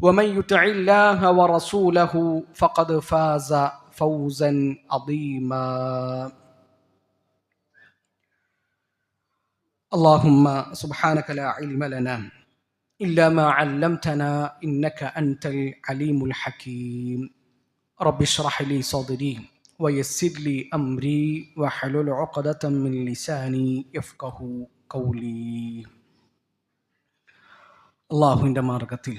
ومن يطع الله ورسوله فقد فاز فوزا عظيما اللهم سبحانك لا علم لنا الا ما علمتنا انك انت العليم الحكيم رب اشرح لي صدري ويسر لي امري واحلل عقده من لساني يفقه قولي അള്ളാഹുവിൻ്റെ മാർഗത്തിൽ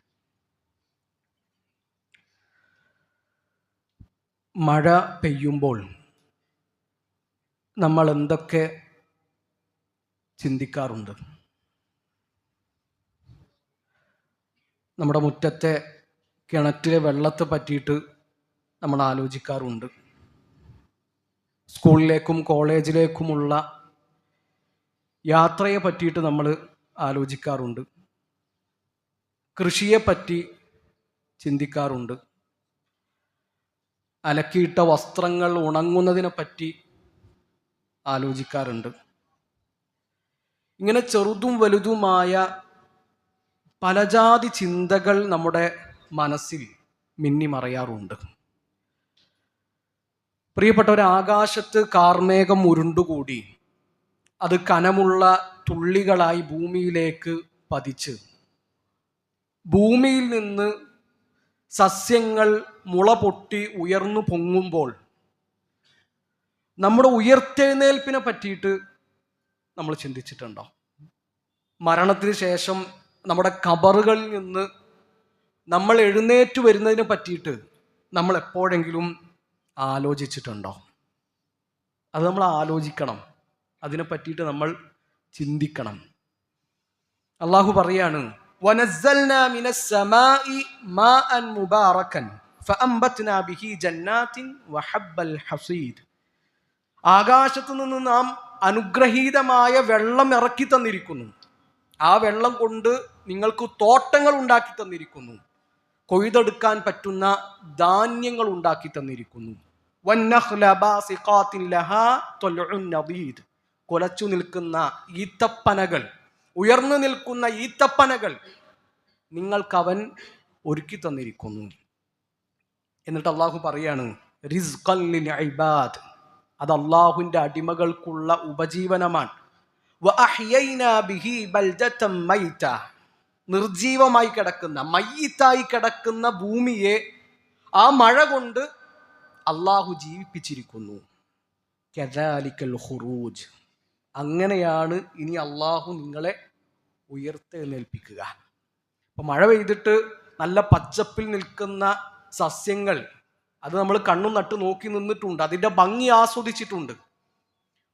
മഴ പെയ്യുമ്പോൾ നമ്മൾ എന്തൊക്കെ ചിന്തിക്കാറുണ്ട്? നമ്മുടെ മുറ്റത്തെ കിണറ്റിലെ വെള്ളത്തെ പറ്റിയിട്ട് നമ്മൾ ആലോചിക്കാറുണ്ട്. സ്കൂളിലേക്കും കോളേജിലേക്കുമുള്ള യാത്രയെ പറ്റിയിട്ട് നമ്മൾ ആലോചിക്കാറുണ്ട്. കൃഷിയെ പറ്റി ചിന്തിക്കാറുണ്ട്. അലക്കിയിട്ട വസ്ത്രങ്ങൾ ഉണങ്ങുന്നതിനെ പറ്റി ആലോചിക്കാറുണ്ട്. ഇങ്ങനെ ചെറുതും വലുതുമായ പലജാതി ചിന്തകൾ നമ്മുടെ മനസ്സിൽ മിന്നിമറയാറുണ്ട്. പ്രിയപ്പെട്ടവർ ആകാശത്ത് കാർമേഘം ഉരുണ്ടുകൂടി അത് കനമുള്ള തുള്ളികളായി ഭൂമിയിലേക്ക് പതിച്ച് ഭൂമിയിൽ നിന്ന് സസ്യങ്ങൾ മുള പൊട്ടി ഉയർന്നു പൊങ്ങുമ്പോൾ നമ്മുടെ ഉയർത്തെഴുന്നേൽപ്പിനെ പറ്റിയിട്ട് നമ്മൾ ചിന്തിച്ചിട്ടുണ്ടോ? മരണത്തിന് ശേഷം നമ്മുടെ കബറുകളിൽ നിന്ന് നമ്മൾ എഴുന്നേറ്റ് വരുന്നതിനെ പറ്റിയിട്ട് നമ്മൾ എപ്പോഴെങ്കിലും ആലോചിച്ചിട്ടുണ്ടോ? അത് നമ്മൾ ആലോചിക്കണം. അതിനെ പറ്റിയിട്ട് നമ്മൾ ചിന്തിക്കണം. അള്ളാഹു പറയാണ് ونزلنا من السماء ماء مباركا فأنبتنا به جنات وحب الحصيد ആകാശത്തു നിന്ന് നാം അനുഗ്രഹീതമായ വെള്ളം ഇറക്കി തന്നിരിക്കുന്നു ആ വെള്ളം കൊണ്ട് നിങ്ങൾക്ക് തോട്ടങ്ങൾ ഉണ്ടാക്കി തന്നിരിക്കുന്നു കൊയ്തെടുക്കാൻ പറ്റുന്ന ധാന്യങ്ങൾ ഉണ്ടാക്കി തന്നിരിക്കുന്നു കൊലച്ചു നിൽക്കുന്ന ഈത്തപ്പനകൾ ഉയർന്നു നിൽക്കുന്ന ഈത്തപ്പനകൾ നിങ്ങൾക്കവൻ ഒരുക്കി തന്നിരിക്കുന്നു. എന്നിട്ട് അള്ളാഹു പറയാണ് ഇബാദ്. അത് അള്ളാഹുവിന്റെ അടിമകൾക്കുള്ള ഉപജീവനമാണ്. നിർജീവമായി കിടക്കുന്ന മയ്യത്തായി കിടക്കുന്ന ഭൂമിയെ ആ മഴ കൊണ്ട് അള്ളാഹു ജീവിപ്പിച്ചിരിക്കുന്നു. ഹുറൂജ് അങ്ങനെയാണ് ഇനി അള്ളാഹു നിങ്ങളെ ഉയർത്തെഴുന്നേൽപ്പിക്കുക അപ്പം മഴ പെയ്തിട്ട് നല്ല പച്ചപ്പിൽ നിൽക്കുന്ന സസ്യങ്ങൾ അത് നമ്മൾ കണ്ണും നട്ട് നോക്കി നിന്നിട്ടുണ്ട്. അതിന്റെ ഭംഗി ആസ്വദിച്ചിട്ടുണ്ട്.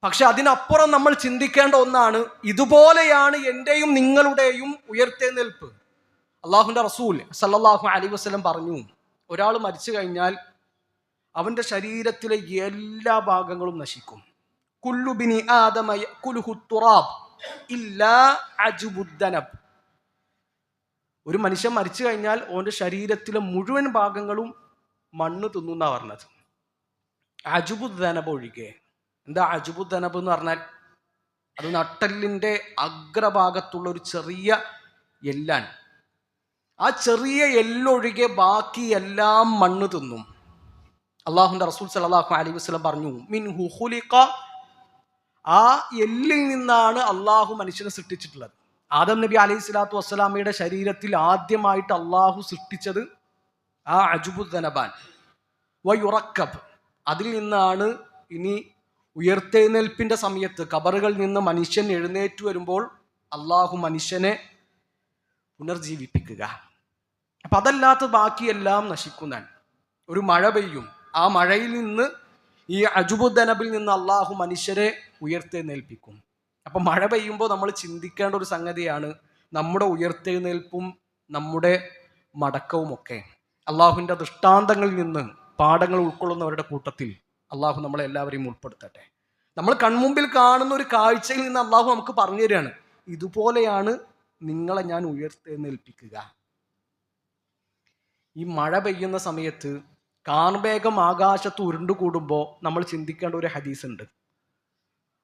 പക്ഷെ അതിനപ്പുറം നമ്മൾ ചിന്തിക്കേണ്ട ഒന്നാണ് ഇതുപോലെയാണ് എന്റെയും നിങ്ങളുടെയും ഉയർത്തെഴുന്നേൽപ്പ് അള്ളാഹുന്റെ റസൂൽ സല്ലാഹു അലി വസ്ലം പറഞ്ഞു ഒരാൾ മരിച്ചു കഴിഞ്ഞാൽ അവന്റെ ശരീരത്തിലെ എല്ലാ ഭാഗങ്ങളും നശിക്കും. തുറാബ് ഇല്ലാ ഒരു മനുഷ്യൻ മരിച്ചു കഴിഞ്ഞാൽ ഓന്റെ ശരീരത്തിലെ മുഴുവൻ ഭാഗങ്ങളും മണ്ണ് തിന്നു എന്നാ പറഞ്ഞത് അജുബുദ്ദനബ് ഒഴികെ. എന്താ അജുബുദ്ദനബ് എന്ന് പറഞ്ഞാൽ? അത് നട്ടലിന്റെ അഗ്രഭാഗത്തുള്ള ഒരു ചെറിയ എല്ലാൻ ആ ചെറിയ എല്ലൊഴികെ ബാക്കി എല്ലാം മണ്ണ് തിന്നും. അള്ളാഹുന്റെ റസൂൽ സലാഹു അലൈഹി വസ്ലം പറഞ്ഞു മിൻ ഹുഹുലിക്ക ആ എല്ലിൽ നിന്നാണ് അള്ളാഹു മനുഷ്യനെ സൃഷ്ടിച്ചിട്ടുള്ളത്. ആദം നബി അലൈഹി സ്വലാത്തു വസ്സലാമയുടെ ശരീരത്തിൽ ആദ്യമായിട്ട് അള്ളാഹു സൃഷ്ടിച്ചത് ആ അജുബുദ്ദനബാൻ വയുറക്കബ്. അതിൽ നിന്നാണ് ഇനി ഉയർത്തെഴുന്നേൽപ്പിന്റെ സമയത്ത് കബറുകളിൽ നിന്ന് മനുഷ്യൻ എഴുന്നേറ്റ് വരുമ്പോൾ അള്ളാഹു മനുഷ്യനെ പുനർജീവിപ്പിക്കുക. അപ്പൊ അതല്ലാത്ത ബാക്കിയെല്ലാം നശിക്കുന്നൻ. ഒരു മഴ പെയ്യും. ആ മഴയിൽ നിന്ന് ഈ അജുബുദ്ദനബിൽ നിന്ന് അള്ളാഹു മനുഷ്യരെ ഉയർത്തെഴുന്നേൽപ്പിക്കും. അപ്പം മഴ പെയ്യുമ്പോൾ നമ്മൾ ചിന്തിക്കേണ്ട ഒരു സംഗതിയാണ് നമ്മുടെ ഉയർത്തെഴുന്നേൽപ്പും നമ്മുടെ മടക്കവും ഒക്കെ അള്ളാഹുവിന്റെ ദൃഷ്ടാന്തങ്ങളിൽ നിന്ന് പാഠങ്ങൾ ഉൾക്കൊള്ളുന്നവരുടെ കൂട്ടത്തിൽ അള്ളാഹു നമ്മളെ എല്ലാവരെയും ഉൾപ്പെടുത്തട്ടെ. നമ്മൾ കൺമുമ്പിൽ കാണുന്ന ഒരു കാഴ്ചയിൽ നിന്ന് അള്ളാഹു നമുക്ക് പറഞ്ഞു തരികയാണ് ഇതുപോലെയാണ് നിങ്ങളെ ഞാൻ ഉയർത്തെഴുന്നേൽപ്പിക്കുക. ഈ മഴ പെയ്യുന്ന സമയത്ത് കാർമേഘം ആകാശത്ത് ഉരുണ്ടുകൂടുമ്പോൾ നമ്മൾ ചിന്തിക്കേണ്ട ഒരു ഹദീസ് ഉണ്ട്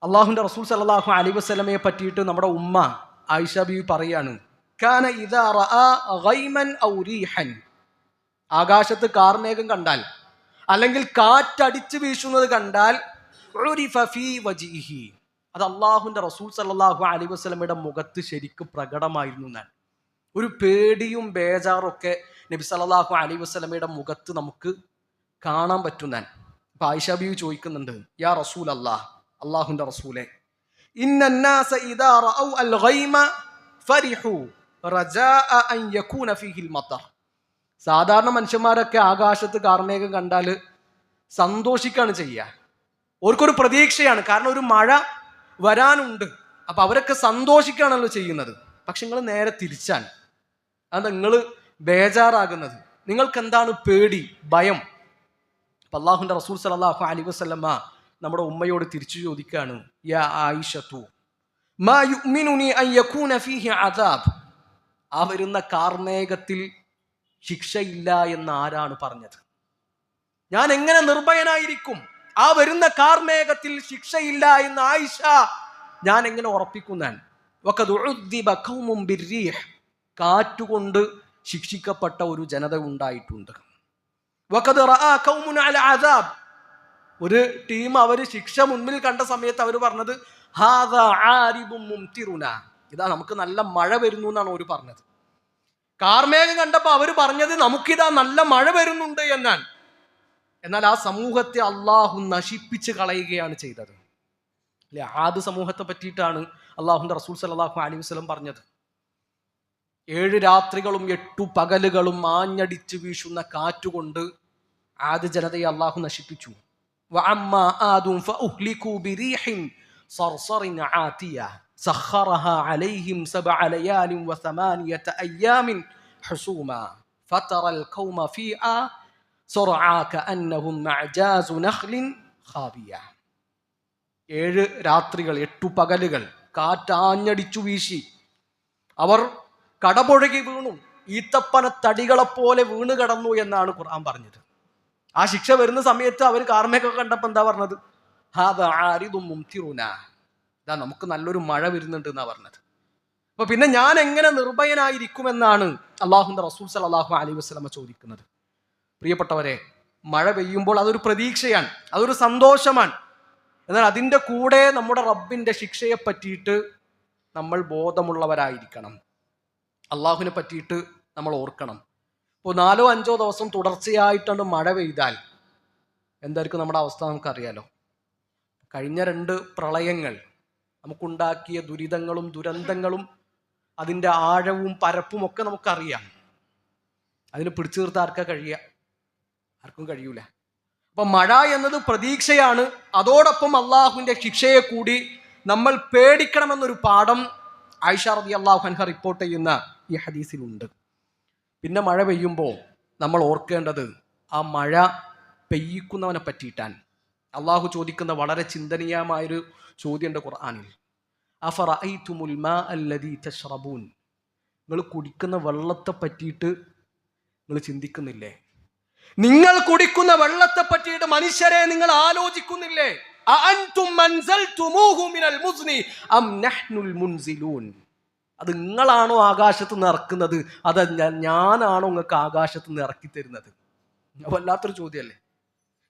അള്ളാഹുന്റെ റസൂൽ സലാഹു അലി വസ്ലമയെ പറ്റിയിട്ട് നമ്മുടെ ഉമ്മ ആയിഷ ബി പറയാണ് കാന ഇദാ റആ ഗൈമൻ ഔ റീഹൻ. ആകാശത്ത് കാർമേഘം കണ്ടാൽ അല്ലെങ്കിൽ കാറ്റടിച്ച് വീശുന്നത് കണ്ടാൽ അത് അള്ളാഹുന്റെ റസൂൽ സല്ലാഹു അലി വസ്ലമയുടെ മുഖത്ത് ശരിക്കും പ്രകടമായിരുന്നു ഞാൻ ഒരു പേടിയും ബേജാറും ഒക്കെ നബി സല്ലാഹു അലി വസ്ലമയുടെ മുഖത്ത് നമുക്ക് കാണാൻ പറ്റും ഞാൻ അപ്പൊ ആയിഷ ബീവി ചോദിക്കുന്നുണ്ട് യാ റസൂൽ അല്ലാഹ് അള്ളാഹുന്റെ റസൂലെ. സാധാരണ മനുഷ്യന്മാരൊക്കെ ആകാശത്ത് കാർമേഘം കണ്ടാൽ സന്തോഷിക്കാണ് ചെയ്യുക. ഓർക്കൊരു പ്രതീക്ഷയാണ്. കാരണം ഒരു മഴ വരാനുണ്ട്. അപ്പൊ അവരൊക്കെ സന്തോഷിക്കുകയാണല്ലോ ചെയ്യുന്നത്. പക്ഷെ നിങ്ങൾ നേരെ തിരിച്ചാണ്. അത് നിങ്ങൾ ബേജാറാകുന്നത്. നിങ്ങൾക്ക് എന്താണ് പേടി ഭയം? അപ്പം അള്ളാഹുന്റെ റസൂൽ സലാഹു അലി വസ്ലമ്മ നമ്മുടെ ഉമ്മയോട് തിരിച്ചു ചോദിക്കാണ് യാ ആയിഷത്തു ആ വരുന്ന കാർമേഘത്തിൽ ശിക്ഷയില്ല എന്ന് ആരാണ് പറഞ്ഞത്? ഞാൻ എങ്ങനെ നിർഭയനായിരിക്കും? ആ വരുന്ന കാർമേഘത്തിൽ ശിക്ഷയില്ല എന്ന് ആയിഷ ഞാൻ എങ്ങനെ ഉറപ്പിക്കുന്നാൻ കാറ്റുകൊണ്ട് ശിക്ഷിക്കപ്പെട്ട ഒരു ജനത ഉണ്ടായിട്ടുണ്ട്. ഒരു ടീം അവർ ശിക്ഷ മുൻപിൽ കണ്ട സമയത്ത് അവർ പറഞ്ഞത് ഇതാ നമുക്ക് നല്ല മഴ വരുന്നു എന്നാണ് അവർ പറഞ്ഞത്. കാർമേഘം കണ്ടപ്പോൾ അവർ പറഞ്ഞത് നമുക്കിതാ നല്ല മഴ വരുന്നുണ്ട് എന്നാണ് എന്നാൽ ആ സമൂഹത്തെ അള്ളാഹു നശിപ്പിച്ച് കളയുകയാണ് ചെയ്തത്. അല്ലെ? ആദ്യ സമൂഹത്തെ പറ്റിയിട്ടാണ് അള്ളാഹുന്റെ റസൂൽ സലാഹു അലി വസ്ലം പറഞ്ഞത്. ഏഴ് രാത്രികളും എട്ടു പകലുകളും ആഞ്ഞടിച്ച് വീശുന്ന കാറ്റുകൊണ്ട് ആദ്യ ജനതയെ അള്ളാഹു നശിപ്പിച്ചു. سخرها عليهم سبع ليال وثمانية أيام حسوما فترى القوم فيها صرعا كأنهم معجاز نخل خاوية ഏഴ് രാത്രികൾ എട്ടു പകലുകൾ കാറ്റാഞ്ഞടിച്ചു വീശി അവർ കടപുഴകി വീണു ഈത്തപ്പന തടികളെപ്പോലെ വീണ് കടന്നു എന്നാണ് ഖുർആൻ പറഞ്ഞത് ആ ശിക്ഷ വരുന്ന സമയത്ത് അവർ കാർമയൊക്കെ കണ്ടപ്പോൾ എന്താ പറഞ്ഞത്? ഇതാ നമുക്ക് നല്ലൊരു മഴ വരുന്നുണ്ട് എന്നാ പറഞ്ഞത്. അപ്പൊ പിന്നെ ഞാൻ എങ്ങനെ നിർഭയനായിരിക്കുമെന്നാണ് അള്ളാഹുന്റെ റസൂൽ സലാഹു അലൈഹി വസ്ലമ ചോദിക്കുന്നത്. പ്രിയപ്പെട്ടവരെ മഴ പെയ്യുമ്പോൾ അതൊരു പ്രതീക്ഷയാണ് അതൊരു സന്തോഷമാണ്. എന്നാൽ അതിന്റെ കൂടെ നമ്മുടെ റബ്ബിന്റെ ശിക്ഷയെ പറ്റിയിട്ട് നമ്മൾ ബോധമുള്ളവരായിരിക്കണം. അള്ളാഹുവിനെ പറ്റിയിട്ട് നമ്മൾ ഓർക്കണം. ഇപ്പോൾ നാലോ അഞ്ചോ ദിവസം തുടർച്ചയായിട്ടാണ് മഴ പെയ്താൽ എന്തായിരിക്കും നമ്മുടെ അവസ്ഥ നമുക്കറിയാലോ? കഴിഞ്ഞ രണ്ട് പ്രളയങ്ങൾ നമുക്കുണ്ടാക്കിയ ദുരിതങ്ങളും ദുരന്തങ്ങളും അതിന്റെ ആഴവും പരപ്പും ഒക്കെ നമുക്കറിയാം. അതിന് പിടിച്ചു നിർത്താൻ ആർക്കാ കഴിയുക? ആർക്കും കഴിയൂല. അപ്പൊ മഴ എന്നത് പ്രതീക്ഷയാണ്. അതോടൊപ്പം അള്ളാഹുവിന്റെ ശിക്ഷയെ കൂടി നമ്മൾ പേടിക്കണമെന്നൊരു പാഠം ആയിഷ റബി അള്ളാഹു അൻഹ റിപ്പോർട്ട് ചെയ്യുന്ന ഈ ഹദീസിലുണ്ട്. പിന്നെ മഴ പെയ്യുമ്പോൾ നമ്മൾ ഓർക്കേണ്ടത് ആ മഴ പെയ്യിക്കുന്നവനെ പറ്റിയിട്ടാണ് അള്ളാഹു ചോദിക്കുന്ന വളരെ ചിന്തനീയമായൊരു ചോദ്യമുണ്ട് ഖുർആാനിൽ. തശ്റബൂൻ നിങ്ങൾ കുടിക്കുന്ന വെള്ളത്തെ പറ്റിയിട്ട് നിങ്ങൾ ചിന്തിക്കുന്നില്ലേ? നിങ്ങൾ കുടിക്കുന്ന വെള്ളത്തെ പറ്റിയിട്ട് മനുഷ്യരെ നിങ്ങൾ ആലോചിക്കുന്നില്ലേ? മിനൽ മുസ്നി അം നഹ്നുൽ മുൻസിലൂൻ. അത് നിങ്ങളാണോ ആകാശത്ത് നിന്ന് ഇറക്കുന്നത്? അത് ഞാനാണോ നിങ്ങൾക്ക് ആകാശത്ത് നിന്ന് ഇറക്കി തരുന്നത്? വല്ലാത്തൊരു ചോദ്യമല്ലേ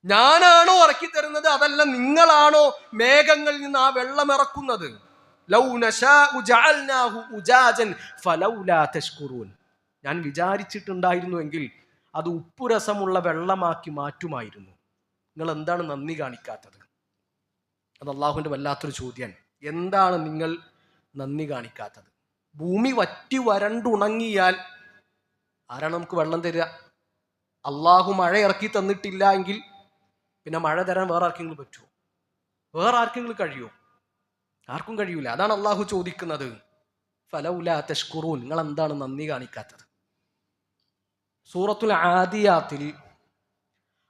ഞാനാണോ ഇറക്കി തരുന്നത്? അതല്ല നിങ്ങളാണോ മേഘങ്ങളിൽ നിന്ന് ആ വെള്ളം ഇറക്കുന്നത്? ഞാൻ വിചാരിച്ചിട്ടുണ്ടായിരുന്നുവെങ്കിൽ അത് ഉപ്പുരസമുള്ള വെള്ളമാക്കി മാറ്റുമായിരുന്നു. നിങ്ങൾ എന്താണ് നന്ദി കാണിക്കാത്തത്? അത് അള്ളാഹുവിന്റെ വല്ലാത്തൊരു ചോദ്യമാണ് എന്താണ് നിങ്ങൾ നന്ദി കാണിക്കാത്തത്? ഭൂമി വറ്റി വരണ്ടുണങ്ങിയാൽ ആരാണ് നമുക്ക് വെള്ളം തരിക? അള്ളാഹു മഴ ഇറക്കി തന്നിട്ടില്ല എങ്കിൽ പിന്നെ മഴ തരാൻ വേറെ ആർക്കെങ്കിലും പറ്റുമോ വേറെ ആർക്കെങ്കിലും കഴിയുമോ ആർക്കും കഴിയൂല. അതാണ് അള്ളാഹു ചോദിക്കുന്നത്. ഫലൗല തഷ്കുറൂൻ. നിങ്ങൾ എന്താണ് നന്ദി കാണിക്കാത്തത്? സൂറത്തുൽ ആദിയാത്തിൽ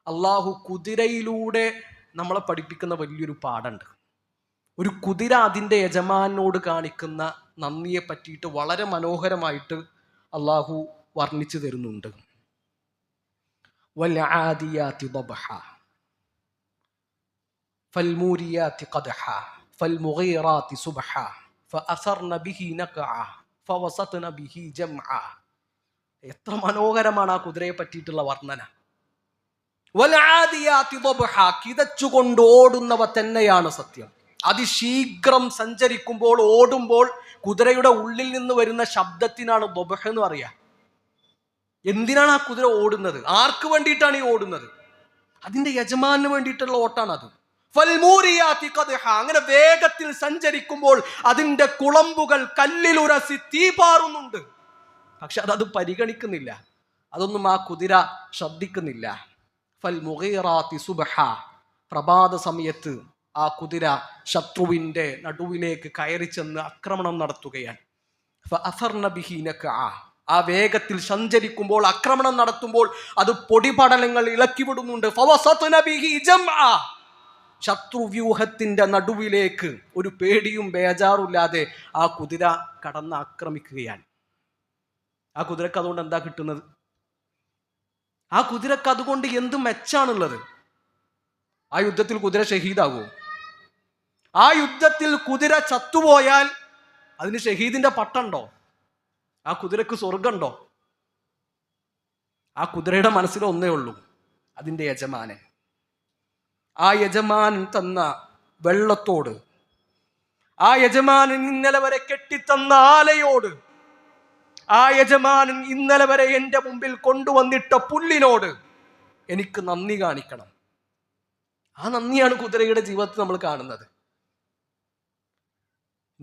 അള്ളാഹു കുതിരയിലൂടെ നമ്മളെ പഠിപ്പിക്കുന്ന വലിയൊരു പാഠമുണ്ട്. ഒരു കുതിര അതിന്റെ യജമാനോട് കാണിക്കുന്ന നന്ദിയെ പറ്റിയിട്ട് വളരെ മനോഹരമായിട്ട് അള്ളാഹു വർണ്ണിച്ചു തരുന്നുണ്ട് വൽആദിയാതി ضبحا فالموريات قدحا فالمغيرات صبحا فأثرن به نقعا فوسطن به جمعا എത്ര മനോഹരമാണ് ആ കുതിരയെ പറ്റിയിട്ടുള്ള വർണ്ണന വൽആദിയാതി ضبحا കിതച്ചുകൊണ്ട് ഓടുന്നവ തന്നെയാണ് സത്യം അതിശീഘ്രം സഞ്ചരിക്കുമ്പോൾ ഓടുമ്പോൾ കുതിരയുടെ ഉള്ളിൽ നിന്ന് വരുന്ന ശബ്ദത്തിനാണ് ദൊബഹ എന്ന് പറയുക എന്തിനാണ് ആ കുതിര ഓടുന്നത്? ആർക്ക് വേണ്ടിയിട്ടാണ് ഈ ഓടുന്നത്? അതിന്റെ യജമാനു വേണ്ടിയിട്ടുള്ള ഓട്ടാണ് അത്. അങ്ങനെ വേഗത്തിൽ സഞ്ചരിക്കുമ്പോൾ അതിന്റെ കുളമ്പുകൾ കല്ലിലുരസി തീ പാറുന്നുണ്ട്. പക്ഷെ അതത് പരിഗണിക്കുന്നില്ല. അതൊന്നും ആ കുതിര ശ്രദ്ധിക്കുന്നില്ല. ഫൽ മുഖേറാത്തി സുബഹ. പ്രഭാത സമയത്ത് ആ കുതിര ശത്രുവിന്റെ നടുവിലേക്ക് കയറി ചെന്ന് ആക്രമണം നടത്തുകയാണ്. അഫർണബിഹീനക്ക് ആ ആ വേഗത്തിൽ സഞ്ചരിക്കുമ്പോൾ ആക്രമണം നടത്തുമ്പോൾ അത് പൊടിപടലങ്ങൾ ഇളക്കി വിടുന്നുണ്ട്. ഫവസത്ന ബിഹി ജംഅ. ശത്രുവ്യൂഹത്തിന്റെ നടുവിലേക്ക് ഒരു പേടിയും ബേജാറുമില്ലാതെ ആ കുതിര കടന്ന് ആക്രമിക്കുകയാണ്. ആ കുതിരക്ക് അതുകൊണ്ട് എന്താ കിട്ടുന്നത്? ആ കുതിരക്ക് അതുകൊണ്ട് എന്ത് മെച്ചാണുള്ളത്? ആ യുദ്ധത്തിൽ കുതിര ഷഹീദാകുമോ? ആ യുദ്ധത്തിൽ കുതിര ചത്തുപോയാൽ അതിന് ഷഹീദിന്റെ പട്ടുണ്ടോ? ആ കുതിരക്ക് സ്വർഗമുണ്ടോ ആ കുതിരയുടെ മനസ്സിൽ ഒന്നേ ഉള്ളൂ അതിന്റെ യജമാനൻ ആ യജമാനൻ തന്ന വെള്ളത്തോട് ആ യജമാനൻ ഇന്നലെ വരെ കെട്ടിത്തന്ന ആലയോട് ആ യജമാനൻ ഇന്നലെ വരെ എന്റെ മുമ്പിൽ കൊണ്ടുവന്നിട്ട പുല്ലിനോട് എനിക്ക് നന്ദി കാണിക്കണം. ആ നന്ദിയാണ് കുതിരയുടെ ജീവിതത്തിൽ നമ്മൾ കാണുന്നത്.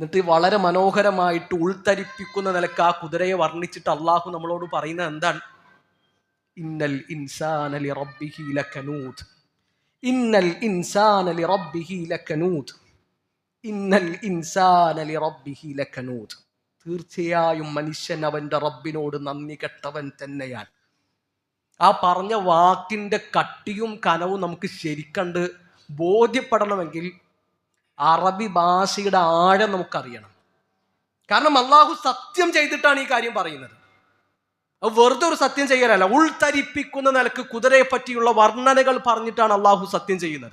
എന്നിട്ട് വളരെ മനോഹരമായിട്ട് ഉൾത്തരിപ്പിക്കുന്ന നിലയ്ക്ക് ആ കുതിരയെ വർണിച്ചിട്ട് അള്ളാഹു നമ്മളോട് പറയുന്നത് എന്താണ്? ഇന്നൽ ഇൻസാനലി റബ്ബിഹി ലക്കനൂത് ഇന്നൽ ഇൻസാനലി റബ്ബിഹി ലക്കനൂത് ഇന്നൽ ഇൻസാനലി റബ്ബിഹി ലക്കനൂത് തീർച്ചയായും മനുഷ്യൻ അവന്റെ റബ്ബിനോട് നന്ദി കെട്ടവൻ തന്നെയാണ്. ആ പറഞ്ഞ വാക്കിന്റെ കട്ടിയും കനവും നമുക്ക് ശരിക്കണ്ട് ബോധ്യപ്പെടണമെങ്കിൽ അറബി ഭാഷയുടെ ആഴം നമുക്കറിയണം. കാരണം അള്ളാഹു സത്യം ചെയ്തിട്ടാണ് ഈ കാര്യം പറയുന്നത്. വെറുതെ ഒരു സത്യം ചെയ്യലല്ല ഉൾത്തരിപ്പിക്കുന്ന നിലയ്ക്ക് കുതിരയെ പറ്റിയുള്ള വർണനകൾ പറഞ്ഞിട്ടാണ് അള്ളാഹു സത്യം ചെയ്യുന്നത്.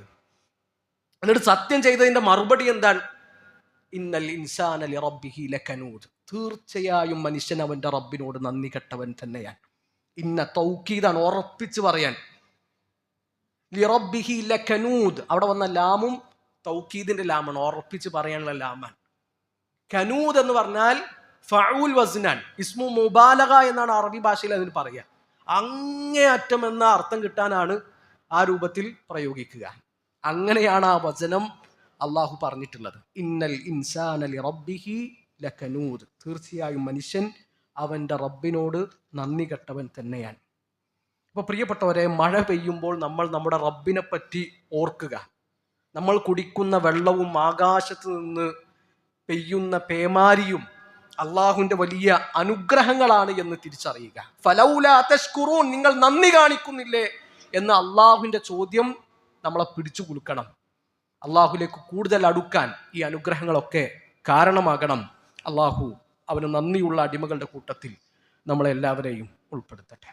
എന്നിട്ട് സത്യം ചെയ്തതിന്റെ മറുപടി എന്താണ്? ഇന്നൽ ഇൻസാൻ അലി റബ്ബിഹി തീർച്ചയായും മനുഷ്യൻ അവന്റെ റബ്ബിനോട് നന്ദി കെട്ടവൻ തന്നെയാണ്. ഇന്ന തൗക്കീദാണ് ഉറപ്പിച്ച് പറയാൻ. ലിറബ്ബിഹി ലക്കനൂദ് അവിടെ വന്ന ലാമും തൗക്കീദിന്റെ ലാമാണ് ഉറപ്പിച്ച് പറയാനുള്ള ലാമൻ. കനൂദ് എന്ന് പറഞ്ഞാൽ ഫഊൽ വസ്നാൻ ഇസ്മു മുബാലക എന്നാണ് അറബി ഭാഷയിൽ അതിന് പറയുക. അങ്ങേയറ്റം എന്ന അർത്ഥം കിട്ടാനാണ് ആ രൂപത്തിൽ പ്രയോഗിക്കുക. അങ്ങനെയാണ് ആ വചനം അള്ളാഹു പറഞ്ഞിട്ടുള്ളത്. ഇന്നൽ ഇൻസാൻ അലി റബ്ബിഹി ലക്കനൂദ് തീർച്ചയായും മനുഷ്യൻ അവന്റെ റബ്ബിനോട് നന്ദി കെട്ടവൻ തന്നെയാണ്. അപ്പോൾ പ്രിയപ്പെട്ടവരെ മഴ പെയ്യുമ്പോൾ നമ്മൾ നമ്മുടെ റബ്ബിനെ പറ്റി ഓർക്കുക. നമ്മൾ കുടിക്കുന്ന വെള്ളവും ആകാശത്ത് നിന്ന് പെയ്യുന്ന പേമാരിയും അള്ളാഹുവിന്റെ വലിയ അനുഗ്രഹങ്ങളാണ് എന്ന് തിരിച്ചറിയുക. ഫലൗല തഷ്കുറൂൻ നിങ്ങൾ നന്ദി കാണിക്കുന്നില്ലേ എന്ന അള്ളാഹുവിന്റെ ചോദ്യം നമ്മളെ പിടിച്ചു കൊടുക്കണം അള്ളാഹുലേക്ക് കൂടുതൽ അടുക്കാൻ ഈ അനുഗ്രഹങ്ങളൊക്കെ കാരണമാകണം. അള്ളാഹു അവന് നന്ദിയുള്ള അടിമകളുടെ കൂട്ടത്തിൽ നമ്മളെല്ലാവരെയും ഉൾപ്പെടുത്തട്ടെ.